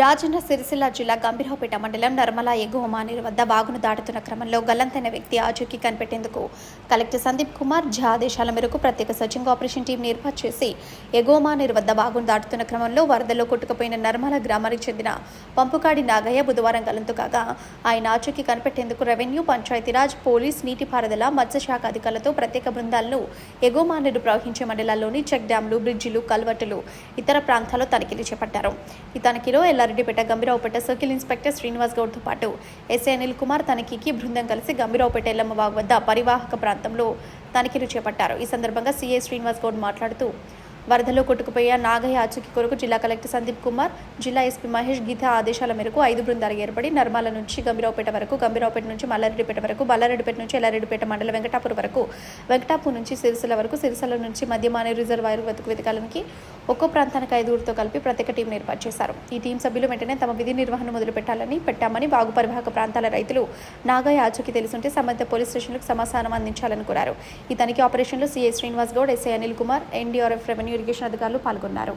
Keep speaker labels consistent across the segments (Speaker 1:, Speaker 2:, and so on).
Speaker 1: రాజన్న సిరిసిల్ల జిల్లా గంభీరావుపేట మండలం నర్మల ఎగువ మానేరు వద్ద వాగును దాటుతున్న క్రమంలో గల్లంతైన వ్యక్తి ఆచూకీ కనిపెట్టేందుకు కలెక్టర్ సందీప్ కుమార్ జా ఆదేశాల మేరకు ప్రత్యేక సర్చింగ్ ఆపరేషన్ టీం ఏర్పాటు చేసి ఎగువ మానేరు వద్ద వాగును దాటుతున్న క్రమంలో వరదలో కొట్టుకుపోయిన నర్మల గ్రామానికి చెందిన పంపుకాడి నాగయ్య బుధవారం గలంతు కాగా ఆయన ఆచూకీ కనిపెట్టేందుకు రెవెన్యూ పంచాయతీరాజ్ పోలీస్ నీటిపారుదల మత్స్యశాఖ అధికారులతో ప్రత్యేక బృందాలను ఎగువ మానేరు ప్రవహించే మండలాల్లోని చెక్ డ్యాంలు బ్రిడ్జిలు కల్వర్టులు ఇతర ప్రాంతాల్లో తనిఖీలు చేపట్టారు. ఈ తనిఖీలో ఎల్లారెడ్డిపేట గంభీరావుపేట సర్కిల్ ఇన్స్పెక్టర్ శ్రీనివాస్ గౌడ్తో పాటు ఎస్ఐ అనిల్ కుమార్ తనిఖీకి బృందం కలిసి గంభీరావుపేట ఎల్లమ్మవాగు వద్ద పరివాహక ప్రాంతంలో తనిఖీలు చేపట్టారు. ఈ సందర్భంగా సీఐ శ్రీనివాస్ గౌడ్ మాట్లాడుతూ వరదలో కొట్టుకుపోయే నాగయ్య ఆచూకీ కొరకు జిల్లా కలెక్టర్ సందీప్ కుమార్ జిల్లా ఎస్పీ మహేష్ గీత ఆదేశాల మేరకు ఐదు బృందాలు ఏర్పడి నర్మాల నుంచి గంభీరావుపేట వరకు గంభీరావుపేట నుంచి మల్లారెడ్డిపేట వరకు మల్లారెడ్డిపేట నుంచి ఎల్లారెడ్డిపేట మండల వెంకటాపూర్ వరకు వెంకటాపూర్ నుంచి సిరిసిల్ల వరకు సిరిసిల్ల నుంచి మధ్యమానే రిజర్వాయర్ వెతుకు వెతకాలనికి ఒక్కో ప్రాంతానికి ఐదుగురితో కలిపి ప్రత్యేక టీం ఏర్పాటు చేశారు. ఈ టీం సభ్యులు వెంటనే తమ విధి నిర్వహణ మొదలు పెట్టాలని పెట్టామని వాగు పరివాహక ప్రాంతాల రైతులు నాగయ్య ఆచూకీ తెలుసుంటే సంబంధిత పోలీస్ స్టేషన్లకు సమాచారం అందించాలని కోరారు. ఈ తనిఖీ ఆపరేషన్లో C I Srinivas Goud S I Anil Kumar N D R F revenue irrigation అధికారులు పాల్గొన్నారు.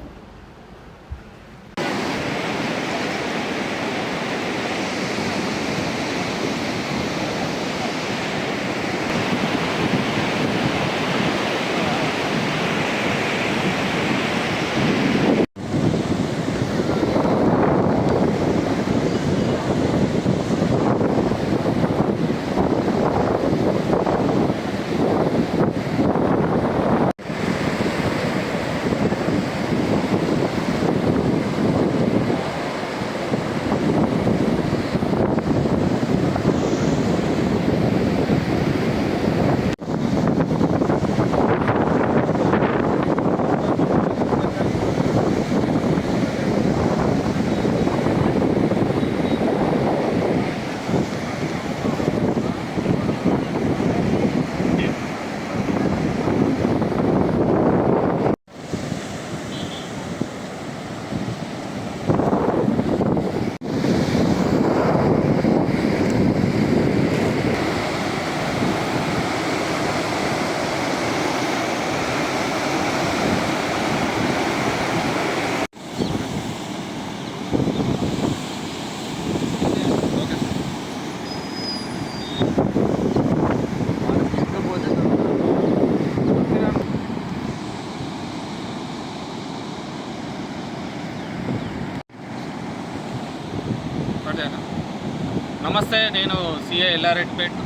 Speaker 2: నమస్తే నేను సిఏ ఎల్లారెడ్డిపేట్.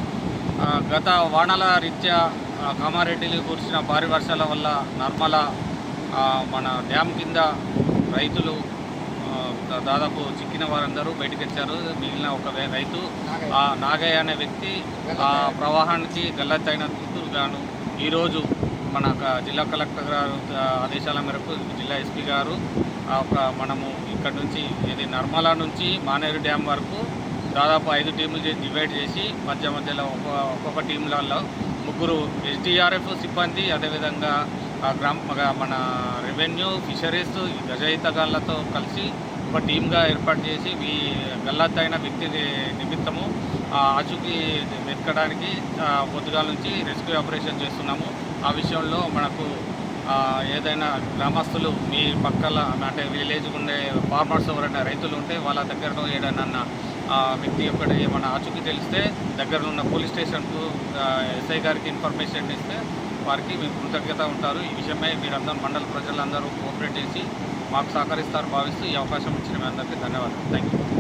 Speaker 2: ఆ, గత వానల రీత్యా ఆ, కామారెడ్డిలో కురిసిన భారీ వర్షాల వల్ల నర్మల మన డ్యామ్ కింద రైతులు దాదాపు చిక్కిన వారందరూ బయటకు వచ్చారు. మిగిలిన ఒక వే- రైతు ఆ నాగయ్య అనే వ్యక్తి ఆ ప్రవాహానికి గల్లత్తైనందుకు గాను ఈరోజు మన జిల్లా కలెక్టర్ గారు ఆ, ఆదేశాల మేరకు జిల్లా ఎస్పీ గారు ఒక మనము ఇక్కడ నుంచి ఇది నర్మలా నుంచి మానేరు డ్యామ్ వరకు దాదాపు ఐదు టీములు చేసి డివైడ్ చేసి మధ్య మధ్యలో ఒక్కొక్క ఒక్కొక్క టీంలలో ముగ్గురు ఎస్డిఆర్ఎఫ్ సిబ్బంది అదేవిధంగా గ్రామ మన రెవెన్యూ ఫిషరీస్ గజయితగాళ్ళతో కలిసి ఒక టీమ్గా ఏర్పాటు చేసి మీ గల్లత్తైన వ్యక్తి నిమిత్తము ఆ ఆచూకీ వెతకడానికి పొద్దుగాల నుంచి రెస్క్యూ ఆపరేషన్ చేస్తున్నాము. ఆ విషయంలో మనకు ఏదైనా గ్రామస్తులు మీ పక్కల అంటే విలేజ్ ఉండే ఫార్మర్స్ ఎవరైనా రైతులు ఉంటే వాళ్ళ దగ్గర ఏదైనా ఆ, వ్యక్తి యొక్క ఏమైనా ఆచూకీ తెలిస్తే దగ్గర ఉన్న పోలీస్ స్టేషన్కు ఎస్ఐ గారికి ఇన్ఫర్మేషన్ ఇస్తే వారికి మేము కృతజ్ఞత ఉంటారు. ఈ విషయమై మీరందరూ మండల ప్రజలందరూ కోఆపరేట్ చేసి మాకు సహకరిస్తారు భావిస్తూ ఈ అవకాశం ఇచ్చిన మీ అందరికీ ధన్యవాదాలు. Thank you